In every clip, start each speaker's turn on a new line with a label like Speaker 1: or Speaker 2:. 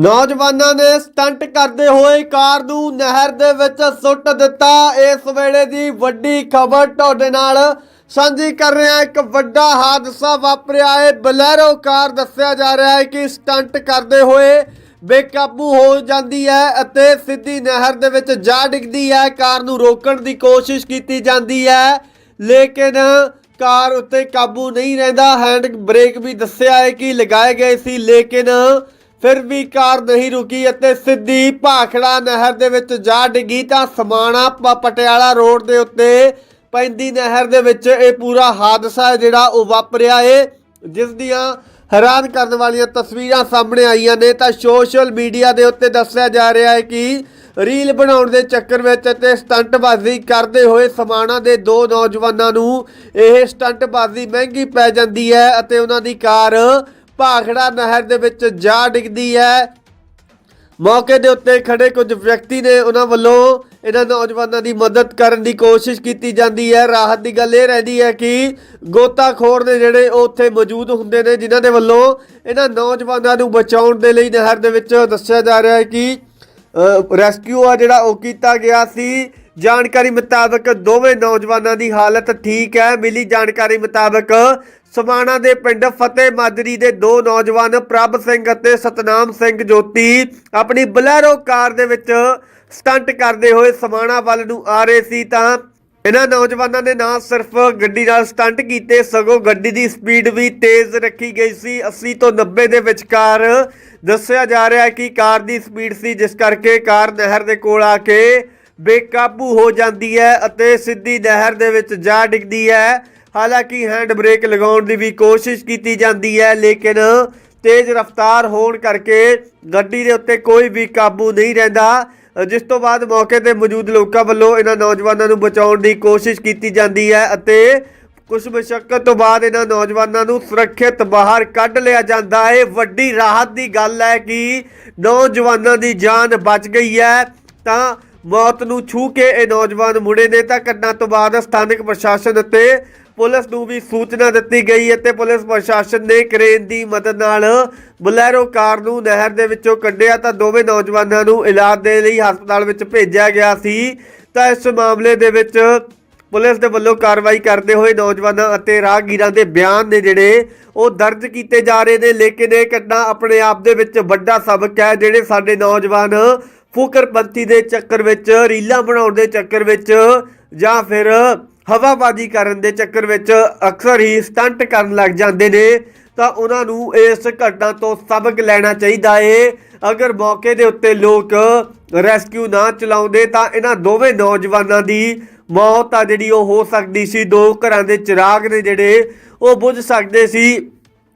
Speaker 1: ਨੌਜਵਾਨਾਂ ਨੇ ਸਟੰਟ ਕਰਦੇ ਹੋਏ ਕਾਰ ਨੂੰ ਨਹਿਰ ਦੇ ਵਿੱਚ ਸੁੱਟ ਦਿੱਤਾ। ਇਸ ਵੇਲੇ ਦੀ ਵੱਡੀ ਖਬਰ ਤੁਹਾਡੇ ਨਾਲ ਸਾਂਝੀ ਕਰ ਰਹੇ ਹਾਂ ਇੱਕ ਵੱਡਾ ਹਾਦਸਾ ਵਾਪਰਿਆ ਹੈ। ਬਲੈਰੋ ਕਾਰ ਦੱਸਿਆ ਜਾ ਰਿਹਾ ਹੈ ਕਿ ਸਟੰਟ ਕਰਦੇ ਹੋਏ ਬੇਕਾਬੂ ਹੋ ਜਾਂਦੀ ਹੈ ਅਤੇ ਸਿੱਧੀ ਨਹਿਰ ਦੇ ਵਿੱਚ ਜਾ ਡਿੱਗਦੀ ਹੈ। ਕਾਰ ਨੂੰ ਰੋਕਣ ਦੀ ਕੋਸ਼ਿਸ਼ ਕੀਤੀ ਜਾਂਦੀ ਹੈ, ਲੇਕਿਨ ਕਾਰ ਉੱਤੇ ਕਾਬੂ ਨਹੀਂ ਰਹਿੰਦਾ। ਹੈਂਡ ਬ੍ਰੇਕ ਵੀ ਦੱਸਿਆ ਹੈ ਕਿ ਲਗਾਏ ਗਏ ਸੀ, ਲੇਕਿਨ ਫਿਰ ਵੀ ਕਾਰ ਨਹੀਂ ਰੁਕੀ ਅਤੇ ਸਿੱਧੀ ਭਾਖੜਾ ਨਹਿਰ ਦੇ ਵਿੱਚ ਜਾ ਡਿੱਗੀ ਤਾਂ ਸਮਾਣਾ ਪਟਿਆਲਾ ਰੋਡ ਦੇ ਉੱਤੇ ਪੈਂਦੀ ਨਹਿਰ ਦੇ ਵਿੱਚ ਇਹ ਪੂਰਾ ਹਾਦਸਾ ਜਿਹੜਾ ਉਹ ਵਾਪਰਿਆ ਏ, ਜਿਸ ਦੀਆਂ ਹੈਰਾਨ ਕਰਨ ਵਾਲੀਆਂ ਤਸਵੀਰਾਂ ਸਾਹਮਣੇ ਆਈਆਂ ਨੇ। ਤਾਂ ਸੋਸ਼ਲ ਮੀਡੀਆ ਦੇ ਉੱਤੇ ਦੱਸਿਆ ਜਾ ਰਿਹਾ ਹੈ ਕਿ ਰੀਲ ਬਣਾਉਣ ਦੇ ਚੱਕਰ ਵਿੱਚ ਅਤੇ ਸਟੰਟਬਾਜ਼ੀ ਕਰਦੇ ਹੋਏ ਸਮਾਣਾ ਦੇ ਦੋ ਨੌਜਵਾਨਾਂ ਨੂੰ ਇਹ ਸਟੰਟਬਾਜ਼ੀ ਮਹਿੰਗੀ ਪੈ ਜਾਂਦੀ ਹੈ ਅਤੇ ਉਹਨਾਂ ਦੀ ਕਾਰ ਭਾਖੜਾ ਨਹਿਰ ਦੇ ਵਿੱਚ ਜਾ ਡਿੱਗਦੀ ਹੈ। ਮੌਕੇ ਦੇ ਉੱਤੇ ਖੜੇ ਕੁਝ ਵਿਅਕਤੀ ਨੇ ਉਹਨਾਂ ਵੱਲੋਂ ਇਹਨਾਂ ਨੌਜਵਾਨਾਂ ਦੀ ਮਦਦ ਕਰਨ ਦੀ ਕੋਸ਼ਿਸ਼ ਕੀਤੀ ਜਾਂਦੀ ਹੈ। ਰਾਹਤ ਦੀ ਗੱਲ ਇਹ ਰਹਿੰਦੀ ਹੈ ਕਿ ਗੋਤਾਖੋਰ ਨੇ ਜਿਹੜੇ ਉਹ ਉੱਥੇ ਮੌਜੂਦ ਹੁੰਦੇ ਨੇ, ਜਿਨ੍ਹਾਂ ਦੇ ਵੱਲੋਂ ਇਹਨਾਂ ਨੌਜਵਾਨਾਂ ਨੂੰ ਬਚਾਉਣ ਦੇ ਲਈ ਨਹਿਰ ਦੇ ਵਿੱਚ ਦੱਸਿਆ ਜਾ ਰਿਹਾ ਹੈ ਕਿ ਰੈਸਕਿਊ ਆ ਜਿਹੜਾ ਉਹ ਕੀਤਾ ਗਿਆ ਸੀ। ਜਾਣਕਾਰੀ ਮੁਤਾਬਕ ਦੋਵੇਂ ਨੌਜਵਾਨਾਂ ਦੀ ਹਾਲਤ ਠੀਕ ਹੈ। ਮਿਲੀ ਜਾਣਕਾਰੀ ਮੁਤਾਬਕ ਸਮਾਣਾ ਦੇ ਪਿੰਡ ਫਤਿਹ ਮਾਜਰੀ ਦੇ ਦੋ ਨੌਜਵਾਨ ਪ੍ਰਭ ਸਿੰਘ ਅਤੇ ਸਤਨਾਮ ਸਿੰਘ ਜੋਤੀ ਆਪਣੀ ਬਲੈਰੋ ਕਾਰ ਦੇ ਵਿੱਚ ਸਟੰਟ ਕਰਦੇ ਹੋਏ ਸਮਾਣਾ ਵੱਲ ਨੂੰ ਆ ਰਹੇ ਸੀ ਤਾਂ ਇਹਨਾਂ ਨੌਜਵਾਨਾਂ ਨੇ ਨਾ ਸਿਰਫ ਗੱਡੀ ਨਾਲ ਸਟੰਟ ਕੀਤੇ, ਸਗੋਂ ਗੱਡੀ ਦੀ ਸਪੀਡ ਵੀ ਤੇਜ਼ ਰੱਖੀ ਗਈ ਸੀ। 80 ਤੋਂ 90 ਦੇ ਵਿਚਕਾਰ ਦੱਸਿਆ ਜਾ ਰਿਹਾ ਹੈ ਕਿ ਕਾਰ ਦੀ ਸਪੀਡ ਸੀ, ਜਿਸ ਕਰਕੇ ਕਾਰ ਨਹਿਰ ਦੇ ਕੋਲ ਆ ਕੇ ਬੇਕਾਬੂ ਹੋ ਜਾਂਦੀ ਹੈ ਅਤੇ ਸਿੱਧੀ ਨਹਿਰ ਦੇ ਵਿੱਚ ਜਾ ਡਿੱਗਦੀ ਹੈ। ਹਾਲਾਂਕਿ ਹੈਂਡ ਬ੍ਰੇਕ ਲਗਾਉਣ ਦੀ ਵੀ ਕੋਸ਼ਿਸ਼ ਕੀਤੀ ਜਾਂਦੀ ਹੈ, ਲੇਕਿਨ ਤੇਜ਼ ਰਫ਼ਤਾਰ ਹੋਣ ਕਰਕੇ ਗੱਡੀ ਦੇ ਉੱਤੇ ਕੋਈ ਵੀ ਕਾਬੂ ਨਹੀਂ ਰਹਿੰਦਾ। ਜਿਸ ਤੋਂ ਬਾਅਦ ਮੌਕੇ ਤੇ ਮੌਜੂਦ ਲੋਕਾਂ ਵੱਲੋਂ ਇਹਨਾਂ ਨੌਜਵਾਨਾਂ ਨੂੰ ਬਚਾਉਣ ਦੀ ਕੋਸ਼ਿਸ਼ ਕੀਤੀ ਜਾਂਦੀ ਹੈ ਅਤੇ ਕੁਝ ਮੁਸ਼ਕਲ ਤੋਂ ਬਾਅਦ ਇਹਨਾਂ ਨੌਜਵਾਨਾਂ ਨੂੰ ਸੁਰੱਖਿਅਤ ਬਾਹਰ ਕੱਢ ਲਿਆ ਜਾਂਦਾ ਹੈ। ਵੱਡੀ ਰਾਹਤ ਦੀ ਗੱਲ ਹੈ ਕਿ ਨੌਜਵਾਨਾਂ ਦੀ ਜਾਨ ਬਚ ਗਈ ਹੈ। ਤਾਂ ਮੌਤ ਨੂੰ ਛੂ ਕੇ ਇਹ ਨੌਜਵਾਨ ਮੁੜੇ ਨੇ ਤਾਂ ਘਟਨਾ ਤੋਂ ਬਾਅਦ ਸਥਾਨਕ ਪ੍ਰਸ਼ਾਸਨ ਅਤੇ ਪੁਲਿਸ ਨੂੰ ਵੀ ਸੂਚਨਾ ਦਿੱਤੀ ਗਈ ਅਤੇ ਪੁਲਿਸ ਪ੍ਰਸ਼ਾਸਨ ਨੇ ਕਰੇਨ ਦੀ ਮਦਦ ਨਾਲ ਬੁਲੈਰੋ ਕਾਰ ਨੂੰ ਨਹਿਰ ਦੇ ਵਿੱਚੋਂ ਕੱਢਿਆ ਤਾਂ ਦੋਵੇਂ ਨੌਜਵਾਨਾਂ ਨੂੰ ਇਲਾਜ ਦੇ ਲਈ ਹਸਪਤਾਲ ਵਿੱਚ ਭੇਜਿਆ ਗਿਆ ਸੀ। ਤਾਂ ਇਸ ਮਾਮਲੇ ਦੇ ਵਿੱਚ ਪੁਲਿਸ ਦੇ ਵੱਲੋਂ ਕਾਰਵਾਈ ਕਰਦੇ ਹੋਏ ਨੌਜਵਾਨਾਂ ਅਤੇ ਰਾਹਗੀਰਾਂ ਦੇ ਬਿਆਨ ਨੇ ਜਿਹੜੇ ਉਹ ਦਰਜ ਕੀਤੇ ਜਾ ਰਹੇ ਨੇ, ਲੇਕਿਨ ਇਹ ਘਟਨਾ ਆਪਣੇ ਆਪ ਦੇ ਵਿੱਚ ਵੱਡਾ ਸਬਕ ਹੈ, ਜਿਹੜੇ ਸਾਡੇ ਨੌਜਵਾਨ ਫੁਕਰਪੰਤੀ ਦੇ ਚੱਕਰ ਵਿੱਚ, ਰੀਲਾਂ ਬਣਾਉਣ ਦੇ ਚੱਕਰ ਵਿੱਚ ਜਾਂ ਫਿਰ ਹਵਾਬਾਜ਼ੀ ਕਰਨ ਦੇ ਚੱਕਰ ਵਿੱਚ ਅਕਸਰ ਹੀ ਸਟੰਟ ਕਰਨ ਲੱਗ ਜਾਂਦੇ ਨੇ, ਤਾਂ ਉਹਨਾਂ ਨੂੰ ਇਸ ਘਟਨਾ ਤੋਂ ਸਬਕ ਲੈਣਾ ਚਾਹੀਦਾ ਏ। ਅਗਰ ਮੌਕੇ ਦੇ ਉੱਤੇ ਲੋਕ ਰੈਸਕਿਊ ਨਾ ਚਲਾਉਂਦੇ, ਤਾਂ ਇਹਨਾਂ ਦੋਵੇਂ ਨੌਜਵਾਨਾਂ ਦੀ ਮੌਤ ਆ ਜਿਹੜੀ ਉਹ ਹੋ ਸਕਦੀ ਸੀ। ਦੋ ਘਰਾਂ ਦੇ ਚਿਰਾਗ ਨੇ ਜਿਹੜੇ ਉਹ ਬੁਝ ਸਕਦੇ ਸੀ।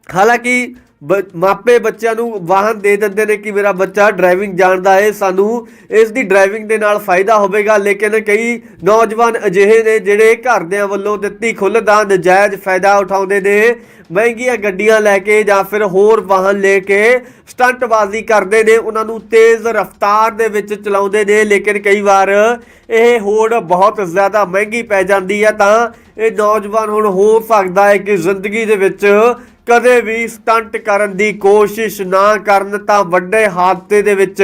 Speaker 1: ਹਾਲਾਂਕਿ ਮਾਪੇ ਬੱਚਿਆਂ ਨੂੰ ਵਾਹਨ ਦੇ ਦਿੰਦੇ ਨੇ ਕਿ ਮੇਰਾ ਬੱਚਾ ਡਰਾਈਵਿੰਗ ਜਾਣਦਾ ਹੈ ਸਾਨੂੰ ਇਸ ਦੀ ਡਰਾਈਵਿੰਗ ਦੇ ਨਾਲ ਫਾਇਦਾ ਹੋਵੇਗਾ। ਲੇਕਿਨ ਕਈ ਨੌਜਵਾਨ ਅਜਿਹੇ ਨੇ ਜਿਹੜੇ ਘਰਦਿਆਂ ਵੱਲੋਂ ਦਿੱਤੀ ਖੁੱਲ੍ਹ ਦਾ ਨਜਾਇਜ਼ ਫਾਇਦਾ ਉਠਾਉਂਦੇ ਨੇ। ਮਹਿੰਗੀਆਂ ਗੱਡੀਆਂ ਲੈ ਕੇ ਜਾਂ ਫਿਰ ਹੋਰ ਵਾਹਨ ਲੈ ਕੇ ਸਟੰਟਬਾਜ਼ੀ ਕਰਦੇ ਨੇ। ਉਹਨਾਂ ਨੂੰ ਤੇਜ਼ ਰਫ਼ਤਾਰ ਦੇ ਵਿੱਚ ਚਲਾਉਂਦੇ ਨੇ। ਲੇਕਿਨ ਕਈ ਵਾਰ ਇਹ ਹੋੜ ਬਹੁਤ ਜ਼ਿਆਦਾ ਮਹਿੰਗੀ ਪੈ ਜਾਂਦੀ ਹੈ ਤਾਂ ਇਹ ਨੌਜਵਾਨ ਹੁਣ ਹੋ ਸਕਦਾ ਹੈ ਕਿ ਜ਼ਿੰਦਗੀ ਦੇ ਵਿੱਚ ਕਦੇ ਵੀ ਸਟੰਟ ਕਰਨ ਦੀ ਕੋਸ਼ਿਸ਼ ਨਾ ਕਰਨ ਤਾਂ ਵੱਡੇ ਹਾਦਸੇ ਦੇ ਵਿੱਚ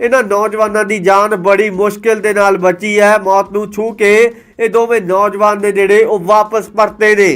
Speaker 1: ਇਹਨਾਂ ਨੌਜਵਾਨਾਂ ਦੀ ਜਾਨ ਬੜੀ ਮੁਸ਼ਕਿਲ ਦੇ ਨਾਲ ਬਚੀ ਹੈ। ਮੌਤ ਨੂੰ ਛੂ ਕੇ ਇਹ ਦੋਵੇਂ ਨੌਜਵਾਨ ਨੇ ਜਿਹੜੇ ਉਹ ਵਾਪਸ ਪਰਤੇ ਨੇ।